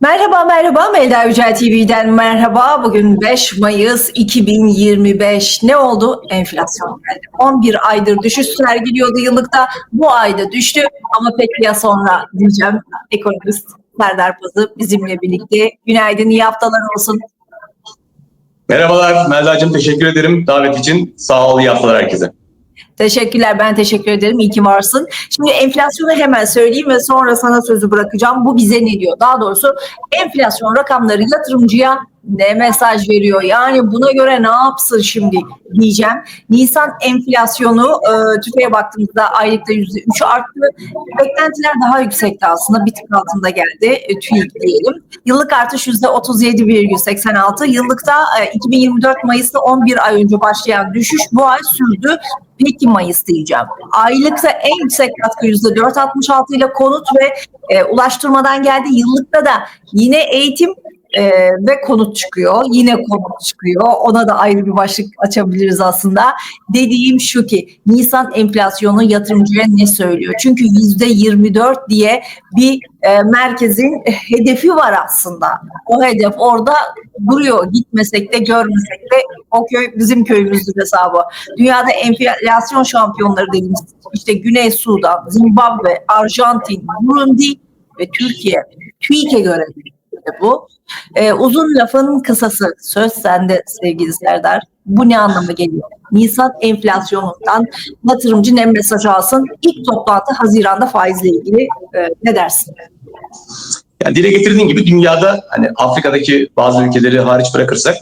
Merhaba merhaba Melda Yücel TV'den merhaba. Bugün 5 Mayıs 2025. Ne oldu? Enflasyon geldi. 11 aydır düşüş sergiliyordu yıllıkta. Bu ayda düştü ama peki ya sonra diyeceğim. Ekonomist Serdar Pazı bizimle birlikte. Günaydın, iyi haftalar olsun. Merhabalar Melda'cığım teşekkür ederim davet için. Sağ ol iyi haftalar herkese. Teşekkürler, ben teşekkür ederim. İyi ki varsın. Şimdi enflasyonu hemen söyleyeyim ve sonra sana sözü bırakacağım. Bu bize ne diyor? Daha doğrusu enflasyon rakamları yatırımcıya ne mesaj veriyor? Yani buna göre ne yapsın şimdi diyeceğim. Nisan enflasyonu e, TÜFE'ye baktığımızda aylıkta %3 arttı. Beklentiler daha yüksekti aslında. Bir tık altında geldi. E, TÜİK diyelim. Yıllık artış %37,86. Yıllıkta e, 2024 Mayıs'ta 11 ay önce başlayan düşüş bu ay sürdü. Peki Mayıs diyeceğim. Aylıkta en yüksek katkı %4.66 ile konut ve e, ulaştırmadan geldi. Yıllıkta da yine eğitim e, ve konut çıkıyor. Yine konut çıkıyor. Ona da ayrı bir başlık açabiliriz aslında. Dediğim şu ki Nisan enflasyonu yatırımcıya ne söylüyor? Çünkü %24 diye bir e, merkezin hedefi var aslında. O hedef orada duruyor. Gitmesek de görmesek de o köy bizim köyümüzdür hesabı. Dünyada enflasyon şampiyonları dediğimiz işte Güney Sudan, Zimbabwe, Arjantin, Burundi ve Türkiye. TÜİK'e göre bu. Ee, uzun lafın kısası. Söz sende sevgili Serdar. Bu ne anlama geliyor? Nisan enflasyonundan yatırımcı ne mesaj alsın? İlk toplantı Haziran'da faizle ilgili e, ne dersin? Yani dile getirdiğin gibi dünyada hani Afrika'daki bazı ülkeleri hariç bırakırsak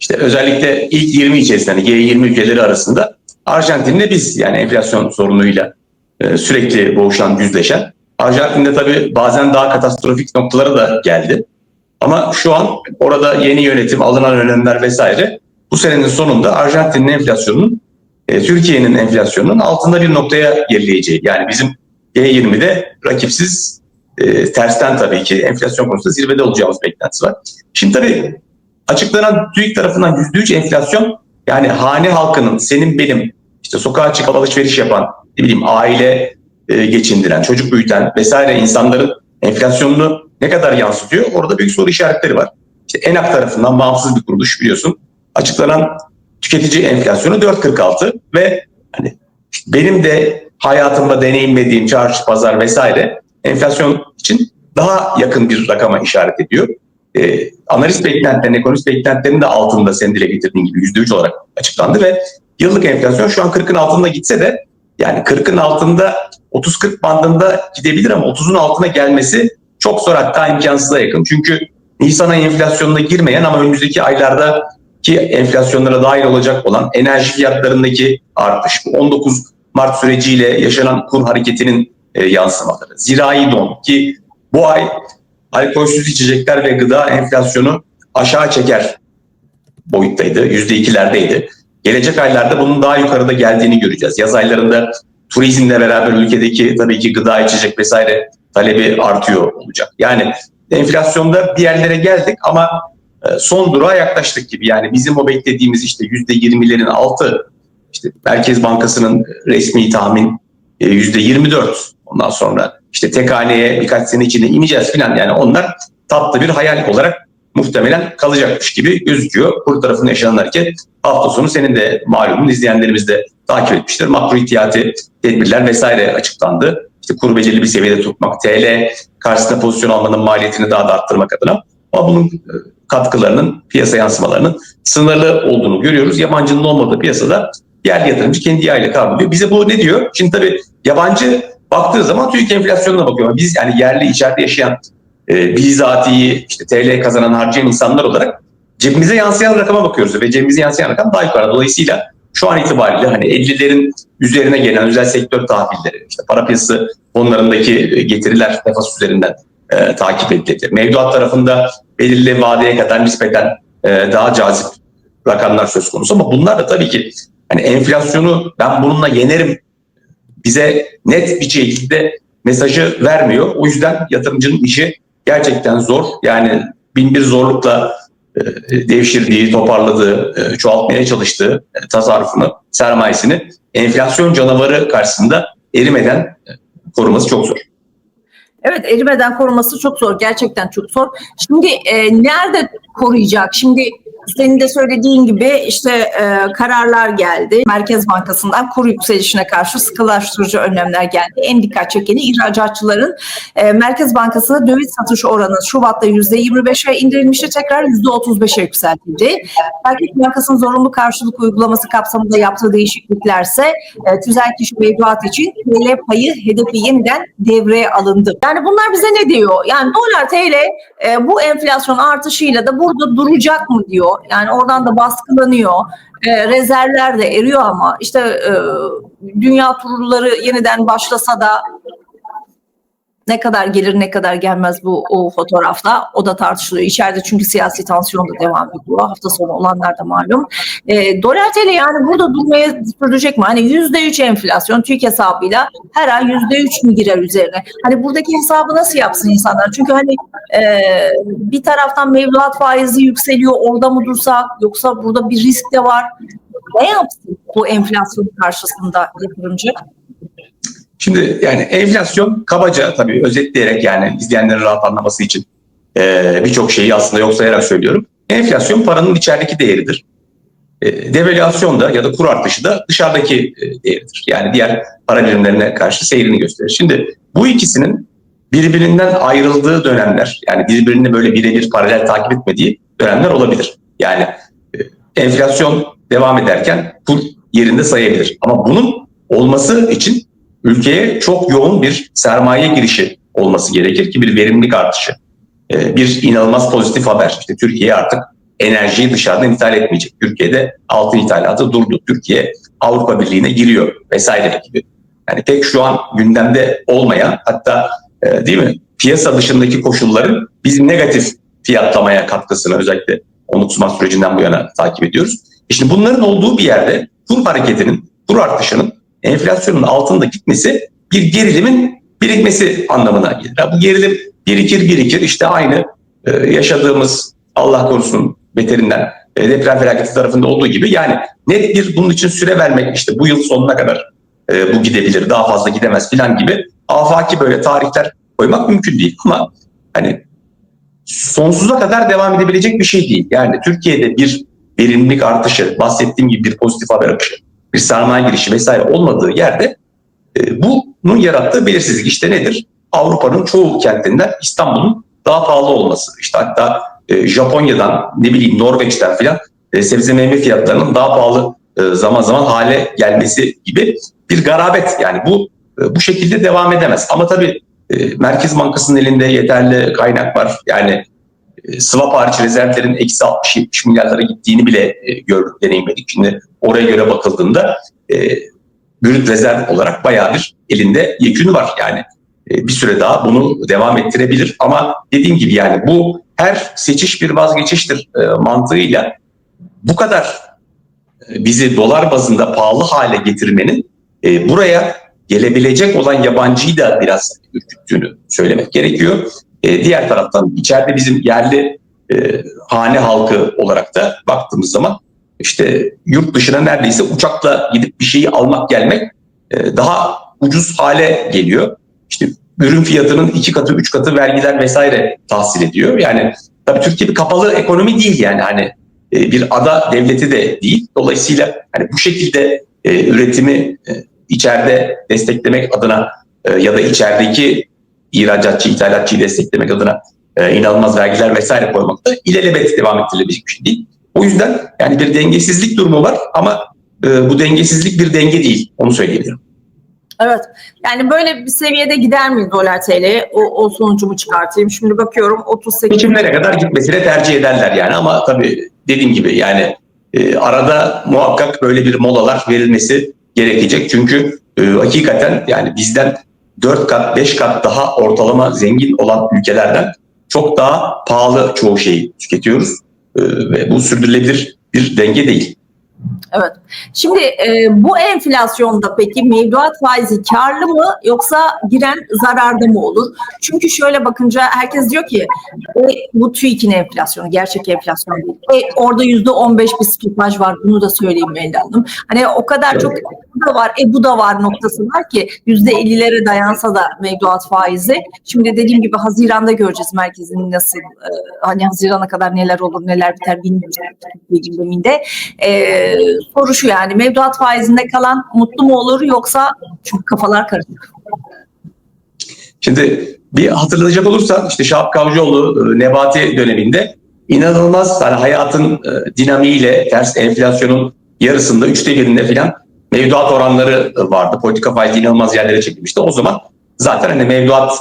işte özellikle ilk 20 içerisinde hani G20 ülkeleri arasında Arjantin'le biz yani enflasyon sorunuyla e, sürekli boğuşan, yüzleşen. Arjantin'de tabii bazen daha katastrofik noktalara da geldi. Ama şu an orada yeni yönetim, alınan önlemler vesaire bu senenin sonunda Arjantin'in enflasyonunun e, Türkiye'nin enflasyonunun altında bir noktaya gerileyeceği. Yani bizim G20'de rakipsiz e, tersten tabii ki enflasyon konusunda zirvede olacağımız beklentisi var. Şimdi tabii açıklanan TÜİK tarafından %3 enflasyon yani hane halkının senin benim işte sokağa çıkıp alışveriş yapan ne bileyim aile e, geçindiren, çocuk büyüten vesaire insanların enflasyonunu ne kadar yansıtıyor? Orada büyük soru işaretleri var. İşte ENAK tarafından bağımsız bir kuruluş biliyorsun. Açıklanan tüketici enflasyonu 4.46 ve hani benim de hayatımda deneyimlediğim çarşı, pazar vesaire enflasyon için daha yakın bir rakama işaret ediyor. Ee, analist beklentilerin, ekonomist beklentilerinin de altında sen dile getirdiğin gibi %3 olarak açıklandı ve yıllık enflasyon şu an 40'ın altında gitse de yani 40'ın altında 30-40 bandında gidebilir ama 30'un altına gelmesi çok zor hatta imkansıza yakın. Çünkü Nisan ayı enflasyonuna girmeyen ama önümüzdeki aylarda ki enflasyonlara dahil olacak olan enerji fiyatlarındaki artış, bu 19 Mart süreciyle yaşanan kur hareketinin e, yansımaları, zirai don ki bu ay alkolsüz içecekler ve gıda enflasyonu aşağı çeker boyuttaydı, %2'lerdeydi. Gelecek aylarda bunun daha yukarıda geldiğini göreceğiz. Yaz aylarında turizmle beraber ülkedeki tabii ki gıda içecek vesaire talebi artıyor olacak. Yani enflasyonda bir yerlere geldik ama e, son durağa yaklaştık gibi. Yani bizim o beklediğimiz işte yüzde yirmilerin altı işte Merkez Bankası'nın resmi tahmin e, yüzde yirmi dört. Ondan sonra işte tek haneye birkaç sene içinde ineceğiz falan. Yani onlar tatlı bir hayal olarak muhtemelen kalacakmış gibi gözüküyor. Kur tarafında yaşanan hareket hafta sonu senin de malumun izleyenlerimiz de takip etmiştir. Makro ihtiyati tedbirler vesaire açıklandı. İşte kur belirli bir seviyede tutmak, TL karşısında pozisyon almanın maliyetini daha da arttırmak adına. Ama bunun e, katkılarının, piyasa yansımalarının sınırlı olduğunu görüyoruz. Yabancının olmadığı piyasada yerli yatırımcı kendi yağıyla kavruluyor. Bize bu ne diyor? Şimdi tabii yabancı baktığı zaman TÜİK enflasyonuna bakıyor. Biz yani yerli içeride yaşayan e, bizatihi işte TL kazanan harcayan insanlar olarak cebimize yansıyan rakama bakıyoruz ve cebimize yansıyan rakam daha yukarı. Dolayısıyla şu an itibariyle hani 50'lerin üzerine gelen özel sektör tahvilleri, işte para piyasası fonlarındaki getiriler nefas üzerinden e, takip edilebilir. Mevduat tarafında belirli vadeye kadar nispeten e, daha cazip rakamlar söz konusu ama bunlar da tabii ki hani enflasyonu ben bununla yenerim bize net bir şekilde mesajı vermiyor. O yüzden yatırımcının işi gerçekten zor. Yani bin bir zorlukla e, devşirdiği, toparladığı, e, çoğaltmaya çalıştığı e, tasarrufunu, sermayesini enflasyon canavarı karşısında erimeden koruması çok zor. Evet erimeden koruması çok zor. Gerçekten çok zor. Şimdi e, nerede koruyacak? Şimdi senin de söylediğin gibi işte e, kararlar geldi. Merkez Bankası'ndan kuru yükselişine karşı sıkılaştırıcı önlemler geldi. En dikkat çekeni ihracatçıların e, Merkez Bankası'na döviz satış oranı Şubat'ta %25'e indirilmişti. Tekrar %35'e yükseltildi. Merkez Bankası'nın zorunlu karşılık uygulaması kapsamında yaptığı değişikliklerse e, tüzel kişi mevduat için TL payı hedefi yeniden devreye alındı. Yani bunlar bize ne diyor? Yani dolar TL e, bu enflasyon artışıyla da burada duracak mı diyor. Yani oradan da baskılanıyor. E, rezervler de eriyor ama işte e, dünya turları yeniden başlasa da ne kadar gelir ne kadar gelmez bu o fotoğrafta o da tartışılıyor. İçeride çünkü siyasi tansiyon da devam ediyor. Hafta sonu olanlar da malum. E, dolar TL yani burada durmaya sürecek mi? Hani yüzde üç enflasyon TÜİK hesabıyla her ay yüzde üç mü girer üzerine? Hani buradaki hesabı nasıl yapsın insanlar? Çünkü hani e, bir taraftan mevduat faizi yükseliyor orada mı dursak yoksa burada bir risk de var. Ne yapsın bu enflasyon karşısında yatırımcı? Şimdi yani enflasyon kabaca tabii özetleyerek yani izleyenlerin rahat anlaması için e, birçok şeyi aslında yok sayarak söylüyorum. Enflasyon paranın içerideki değeridir. E, devalüasyon da ya da kur artışı da dışarıdaki e, değeridir. Yani diğer para birimlerine karşı seyrini gösterir. Şimdi bu ikisinin birbirinden ayrıldığı dönemler yani birbirini böyle birebir paralel takip etmediği dönemler olabilir. Yani e, enflasyon devam ederken kur yerinde sayabilir. Ama bunun olması için ülkeye çok yoğun bir sermaye girişi olması gerekir ki bir verimlilik artışı. Ee, Bir inanılmaz pozitif haber. İşte Türkiye artık enerjiyi dışarıdan ithal etmeyecek. Türkiye'de altın ithalatı durdu. Türkiye Avrupa Birliği'ne giriyor vesaire gibi. Yani pek şu an gündemde olmayan hatta e, değil mi piyasa dışındaki koşulların bizim negatif fiyatlamaya katkısını özellikle unutma sürecinden bu yana takip ediyoruz. E Şimdi bunların olduğu bir yerde kur hareketinin, kur artışının enflasyonun altında gitmesi bir gerilimin birikmesi anlamına gelir. Bu gerilim birikir birikir işte aynı e, yaşadığımız Allah korusun beterinden e, deprem felaketi tarafında olduğu gibi yani net bir bunun için süre vermek işte bu yıl sonuna kadar e, bu gidebilir daha fazla gidemez filan gibi afaki böyle tarihler koymak mümkün değil ama hani sonsuza kadar devam edebilecek bir şey değil. Yani Türkiye'de bir verimlilik artışı, bahsettiğim gibi bir pozitif haber akışı, bir sermaye girişi vesaire olmadığı yerde e, bunun yarattığı belirsizlik işte nedir? Avrupa'nın çoğu kentinden İstanbul'un daha pahalı olması. İşte hatta e, Japonya'dan ne bileyim Norveç'ten filan e, sebze meyve fiyatlarının daha pahalı e, zaman zaman hale gelmesi gibi bir garabet. Yani bu e, bu şekilde devam edemez. Ama tabii e, Merkez Bankası'nın elinde yeterli kaynak var. Yani swap hariç rezervlerin eksi 60-70 milyarlara gittiğini bile e, gördük, deneyimledik. Şimdi oraya göre bakıldığında e, brüt rezerv olarak bayağı bir elinde yekünü var. Yani e, bir süre daha bunu devam ettirebilir. Ama dediğim gibi yani bu her seçiş bir vazgeçiştir e, mantığıyla bu kadar e, bizi dolar bazında pahalı hale getirmenin e, buraya gelebilecek olan yabancıyı da biraz ürküttüğünü söylemek gerekiyor. E, diğer taraftan içeride bizim yerli e, hane halkı olarak da baktığımız zaman işte yurt dışına neredeyse uçakla gidip bir şeyi almak gelmek e, daha ucuz hale geliyor. İşte ürün fiyatının iki katı, üç katı vergiler vesaire tahsil ediyor. Yani tabii Türkiye bir kapalı ekonomi değil yani hani e, bir ada devleti de değil. Dolayısıyla hani bu şekilde e, üretimi e, içeride desteklemek adına e, ya da içerideki ihracatçı, ithalatçıyı desteklemek adına e, inanılmaz vergiler vesaire koymak da ilelebet devam ettirilebilecek bir şey değil. O yüzden yani bir dengesizlik durumu var ama e, bu dengesizlik bir denge değil. Onu söyleyebilirim. Evet. Yani böyle bir seviyede gider mi dolar TL? O, o sonucumu çıkartayım. Şimdi bakıyorum 38. Seçimlere kadar gitmesini tercih ederler yani ama tabii dediğim gibi yani e, arada muhakkak böyle bir molalar verilmesi gerekecek. Çünkü e, hakikaten yani bizden 4 kat 5 kat daha ortalama zengin olan ülkelerden çok daha pahalı çoğu şeyi tüketiyoruz. E, ve bu sürdürülebilir bir denge değil. Evet. Şimdi e, bu enflasyonda peki mevduat faizi karlı mı yoksa giren zararda mı olur? Çünkü şöyle bakınca herkes diyor ki e, bu TÜİK'in enflasyonu, gerçek enflasyon değil. E, orada yüzde on beş bir stopaj var. Bunu da söyleyeyim Melda Hanım. Hani o kadar çok da var, e bu da var noktası var ki yüzde ellilere dayansa da mevduat faizi. Şimdi dediğim gibi Haziran'da göreceğiz merkezin nasıl, e, hani Haziran'a kadar neler olur neler biter bilmiyoruz gündeminde. E, soru şu yani mevduat faizinde kalan mutlu mu olur yoksa çünkü kafalar karışık. Şimdi bir hatırlayacak olursak işte Şahap Kavcıoğlu e, Nebati döneminde inanılmaz hani hayatın e, dinamiğiyle ters enflasyonun yarısında üçte birinde filan mevduat oranları vardı. Politika faizi inanılmaz yerlere çekilmişti. O zaman zaten hani mevduat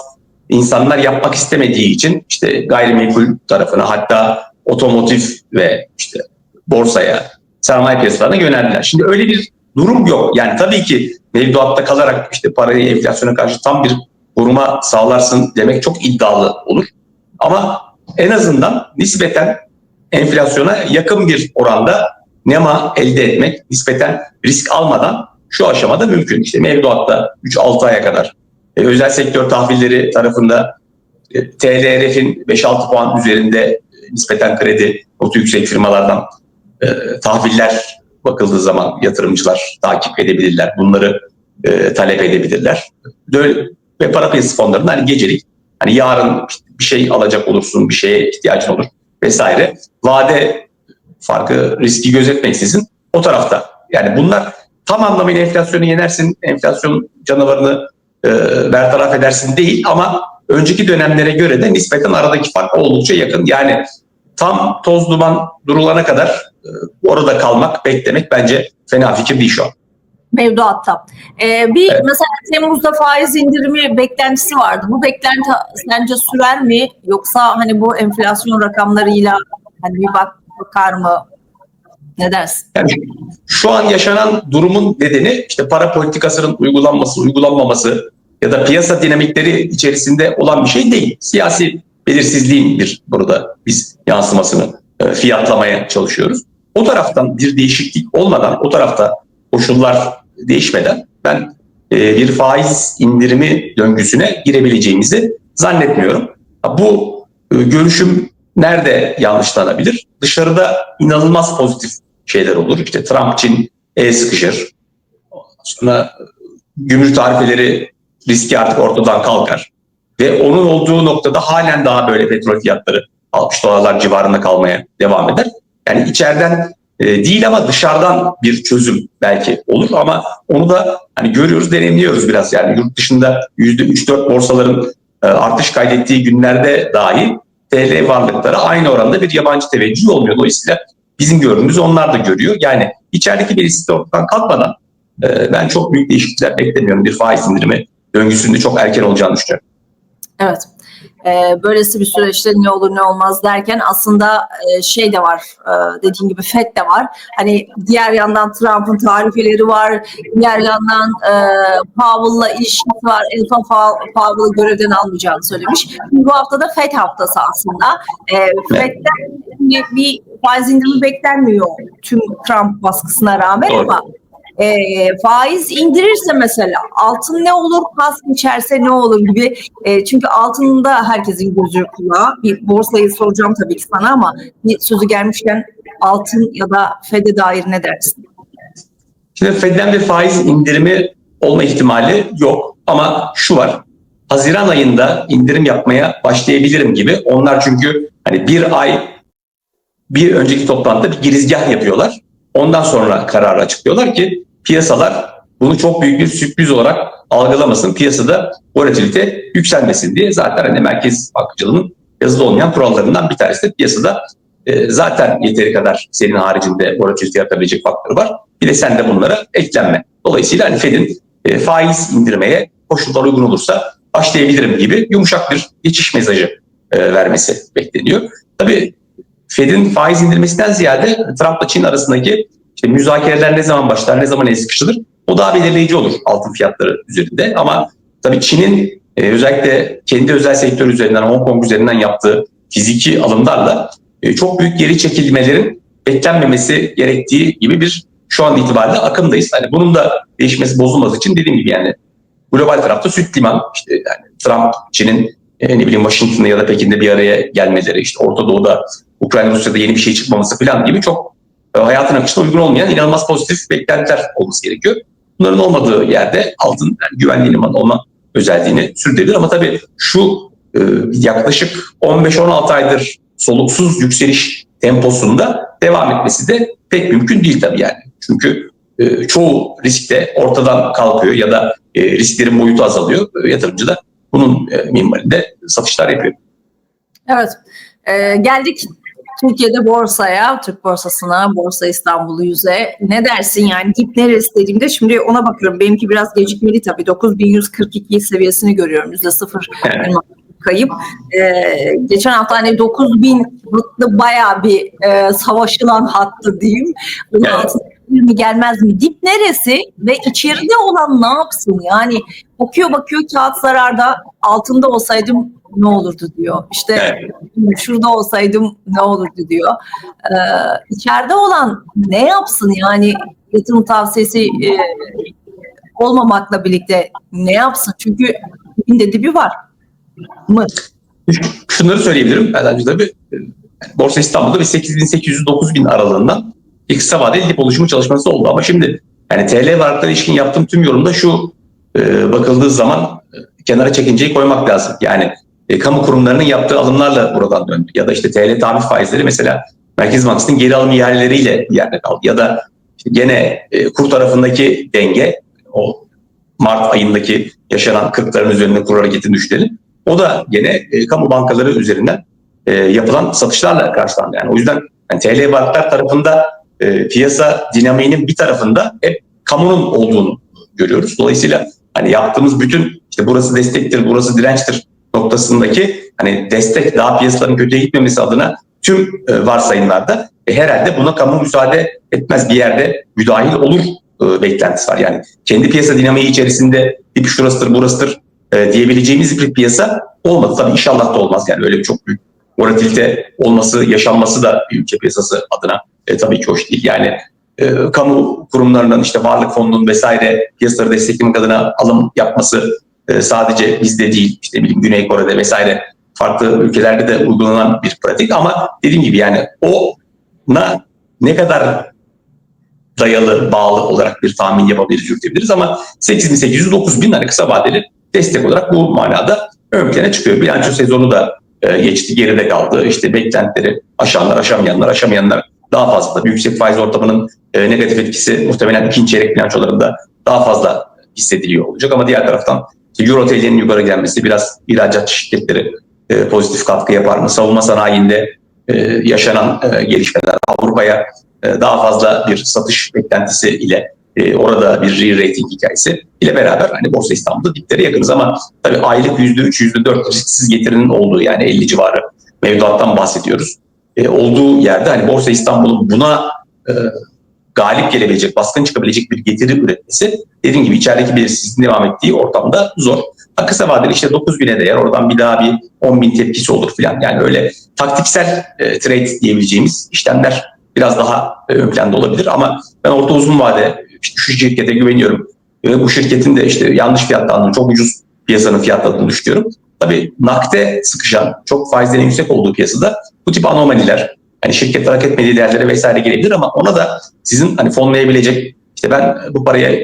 insanlar yapmak istemediği için işte gayrimenkul tarafına hatta otomotiv ve işte borsaya, sermaye piyasalarına yöneldiler. Şimdi öyle bir durum yok. Yani tabii ki mevduatta kalarak işte parayı enflasyona karşı tam bir koruma sağlarsın demek çok iddialı olur. Ama en azından nispeten enflasyona yakın bir oranda nema elde etmek nispeten risk almadan şu aşamada mümkün. İşte mevduatta 3-6 aya kadar e, özel sektör tahvilleri tarafında e, TLRF'in 5-6 puan üzerinde e, nispeten kredi notu yüksek firmalardan e, tahviller bakıldığı zaman yatırımcılar takip edebilirler. Bunları e, talep edebilirler. Böyle, ve para piyasası fonlarında hani gecelik hani yarın bir şey alacak olursun, bir şeye ihtiyacın olur vesaire. Vade farkı riski gözetmeksizin o tarafta. Yani bunlar tam anlamıyla enflasyonu yenersin, enflasyon canavarını e, bertaraf edersin değil ama önceki dönemlere göre de nispeten aradaki fark oldukça yakın. Yani tam toz duman durulana kadar e, orada kalmak, beklemek bence fena fikir değil şu an. Mevduatta. Ee, bir Evet. mesela Temmuz'da faiz indirimi beklentisi vardı. Bu beklenti sence sürer mi? Yoksa hani bu enflasyon rakamlarıyla hani bir bak bakar mı? Ne dersin? Yani şu an yaşanan durumun nedeni işte para politikasının uygulanması, uygulanmaması ya da piyasa dinamikleri içerisinde olan bir şey değil. Siyasi belirsizliğin bir burada biz yansımasını e, fiyatlamaya çalışıyoruz. O taraftan bir değişiklik olmadan, o tarafta koşullar değişmeden ben e, bir faiz indirimi döngüsüne girebileceğimizi zannetmiyorum. Bu e, görüşüm nerede yanlışlanabilir? Dışarıda inanılmaz pozitif şeyler olur. İşte Trump için el sıkışır. Sonra gümrük tarifeleri riski artık ortadan kalkar. Ve onun olduğu noktada halen daha böyle petrol fiyatları 60 dolarlar civarında kalmaya devam eder. Yani içeriden e, değil ama dışarıdan bir çözüm belki olur ama onu da hani görüyoruz, deneyimliyoruz biraz. Yani yurt dışında %3-4 borsaların e, artış kaydettiği günlerde dahi TL varlıklara aynı oranda bir yabancı teveccüh olmuyor. Dolayısıyla bizim gördüğümüz onlar da görüyor. Yani içerideki birisi de ortadan kalkmadan e, ben çok büyük değişiklikler beklemiyorum. Bir faiz indirimi döngüsünde çok erken olacağını düşünüyorum. Evet. Ee, böylesi bir süreçte ne olur ne olmaz derken aslında e, şey de var e, dediğin gibi FED de var. Hani diğer yandan Trump'ın tarifeleri var. Diğer yandan e, Powell'la ilişkisi var. Pow- Powell'ı görevden almayacağını söylemiş. Bu hafta da FED haftası aslında. E, FED'den bir faiz indirimi beklenmiyor tüm Trump baskısına rağmen Doğru. ama e, faiz indirirse mesela altın ne olur, pas geçerse ne olur gibi. E, çünkü altında herkesin gözü kulağı. Bir borsayı soracağım tabii ki sana ama bir sözü gelmişken altın ya da FED'e dair ne dersin? Şimdi Fed'den bir faiz indirimi olma ihtimali yok. Ama şu var. Haziran ayında indirim yapmaya başlayabilirim gibi. Onlar çünkü hani bir ay bir önceki toplantıda bir girizgah yapıyorlar. Ondan sonra kararı açıklıyorlar ki piyasalar bunu çok büyük bir sürpriz olarak algılamasın. Piyasada volatilite yükselmesin diye zaten hani merkez bankacılığının yazılı olmayan kurallarından bir tanesi de piyasada e, zaten yeteri kadar senin haricinde volatilite yaratabilecek faktör var. Bir de sen de bunlara eklenme. Dolayısıyla hani Fed'in e, faiz indirmeye koşullar uygun olursa başlayabilirim gibi yumuşak bir geçiş mesajı e, vermesi bekleniyor. Tabii Fed'in faiz indirmesinden ziyade Trump'la Çin arasındaki işte müzakereler ne zaman başlar, ne zaman el sıkışılır o daha belirleyici olur altın fiyatları üzerinde. Ama tabii Çin'in e, özellikle kendi özel sektör üzerinden, Hong Kong üzerinden yaptığı fiziki alımlarla e, çok büyük geri çekilmelerin beklenmemesi gerektiği gibi bir şu an itibariyle akımdayız. Hani bunun da değişmesi bozulması için dediğim gibi yani global tarafta süt liman işte yani Trump Çin'in e, ne bileyim Washington'da ya da Pekin'de bir araya gelmeleri işte Orta Doğu'da Ukrayna Rusya'da yeni bir şey çıkmaması falan gibi çok hayatın akışına uygun olmayan inanılmaz pozitif beklentiler olması gerekiyor. Bunların olmadığı yerde altın yani güvenli liman olma özelliğini sürdürebilir ama tabii şu e, yaklaşık 15-16 aydır soluksuz yükseliş temposunda devam etmesi de pek mümkün değil tabii yani. Çünkü e, çoğu risk de ortadan kalkıyor ya da e, risklerin boyutu azalıyor. Yatırımcı da bunun e, minvalinde satışlar yapıyor. Evet. Ee, geldik Türkiye'de borsaya, Türk borsasına, Borsa İstanbul 100'e. Ne dersin yani dip neresi dediğimde şimdi ona bakıyorum. Benimki biraz gecikmeli tabii. 9142 seviyesini görüyorum. %0 Evet. kayıp. Ee, geçen hafta hani 9000 hıtlı bayağı bir e, savaşılan hattı diyeyim. Bunun Evet. altına gelir mi gelmez mi? Dip neresi ve içeride olan ne yapsın? Yani bakıyor bakıyor kağıt zararda altında olsaydım ne olurdu diyor. İşte Evet. şurada olsaydım ne olurdu diyor. Ee, içeride olan ne yapsın yani yatırım tavsiyesi e, olmamakla birlikte ne yapsın? Çünkü dibinde dibi var mı? Şunları söyleyebilirim. Ben tabii e, Borsa İstanbul'da bir 8800-9000 aralığından kısa vadeli dip oluşumu çalışması oldu. Ama şimdi yani TL varlıklara ilişkin yaptığım tüm yorumda şu e, bakıldığı zaman e, kenara çekinceyi koymak lazım. Yani e, kamu kurumlarının yaptığı alımlarla buradan döndü. Ya da işte TL tahvil faizleri mesela Merkez Bankası'nın geri alım bir yerde kaldı. Ya da işte gene e, kur tarafındaki denge o Mart ayındaki yaşanan 40'ların üzerinde kur hareketini düşünelim. O da gene e, kamu bankaları üzerinden e, yapılan satışlarla karşılandı. Yani o yüzden yani TL varlıklar tarafında e, piyasa dinamiğinin bir tarafında hep kamunun olduğunu görüyoruz. Dolayısıyla hani yaptığımız bütün işte burası destektir, burası dirençtir noktasındaki hani destek daha piyasaların kötüye gitmemesi adına tüm e, varsayımlarda e, herhalde buna kamu müsaade etmez bir yerde müdahil olur e, beklentisi var. Yani kendi piyasa dinamiği içerisinde dip şurasıdır burasıdır e, diyebileceğimiz bir piyasa olmadı. Tabii inşallah da olmaz yani öyle bir çok büyük volatilite olması, yaşanması da bir ülke piyasası adına e, tabii ki hoş değil. Yani e, kamu kurumlarının işte varlık fonunun vesaire piyasaları desteklemek adına alım yapması e, sadece bizde değil işte bileyim Güney Kore'de vesaire farklı ülkelerde de uygulanan bir pratik ama dediğim gibi yani ona ne kadar dayalı, bağlı olarak bir tahmin yapabiliriz, yürütebiliriz ama 8800-9000 hani kısa vadeli destek olarak bu manada ön plana çıkıyor. Bilanço sezonu da e, geçti, geride kaldı. İşte beklentileri aşanlar, aşamayanlar, aşamayanlar daha fazla. Yüksek faiz ortamının e, negatif etkisi muhtemelen ikinci çeyrek bilançolarında daha fazla hissediliyor olacak ama diğer taraftan işte Euro TL'nin yukarı gelmesi biraz ihracat şirketleri e, pozitif katkı yapar mı? Savunma sanayinde e, yaşanan e, gelişmeler Avrupa'ya e, daha fazla bir satış beklentisi ile e, orada bir re-rating hikayesi ile beraber hani Borsa İstanbul'da diplere yakınız ama tabii aylık %3, %4 risksiz getirinin olduğu yani 50 civarı mevduattan bahsediyoruz. E, olduğu yerde hani Borsa İstanbul'un buna e, galip gelebilecek, baskın çıkabilecek bir getiri üretmesi dediğim gibi içerideki belirsizliğin devam ettiği ortamda zor. Ha, kısa vadeli işte 9 bine değer oradan bir daha bir 10 bin tepkisi olur falan. Yani öyle taktiksel e, trade diyebileceğimiz işlemler biraz daha e, ön planda olabilir ama ben orta uzun vade işte şu şirkete güveniyorum ve bu şirketin de işte yanlış fiyatlandığını, çok ucuz piyasanın fiyatladığını düşünüyorum. Tabii nakde sıkışan, çok faizlerin yüksek olduğu piyasada bu tip anomaliler, hani şirket hak etmediği değerlere vesaire gelebilir ama ona da sizin hani fonlayabilecek, işte ben bu paraya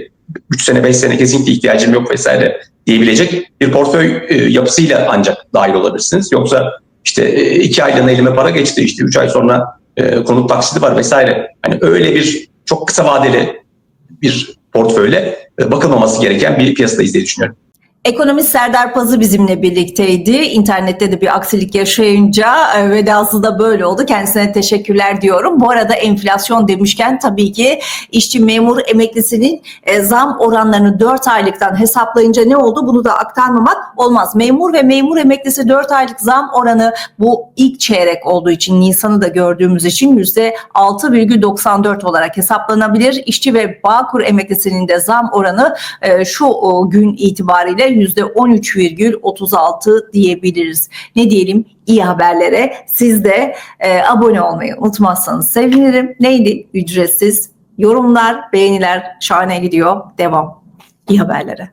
3 sene 5 sene kesinlikle ihtiyacım yok vesaire diyebilecek bir portföy e, yapısıyla ancak dahil olabilirsiniz. Yoksa işte 2 aylığına elime para geçti, işte 3 ay sonra e, konut taksidi var vesaire. Hani öyle bir çok kısa vadeli bir portföyle e, bakılmaması gereken bir piyasadayız diye düşünüyorum. Ekonomist Serdar Pazı bizimle birlikteydi. İnternette de bir aksilik yaşayınca e, vedası da böyle oldu. Kendisine teşekkürler diyorum. Bu arada enflasyon demişken tabii ki işçi memur emeklisinin e, zam oranlarını 4 aylıktan hesaplayınca ne oldu? Bunu da aktarmamak olmaz. Memur ve memur emeklisi 4 aylık zam oranı bu ilk çeyrek olduğu için Nisan'ı da gördüğümüz için %6,94 olarak hesaplanabilir. İşçi ve Bağkur emeklisinin de zam oranı e, şu gün itibariyle %13,36 diyebiliriz. Ne diyelim? İyi haberlere siz de e, abone olmayı unutmazsanız sevinirim. Neydi? Ücretsiz yorumlar, beğeniler şahane gidiyor. Devam. İyi haberlere.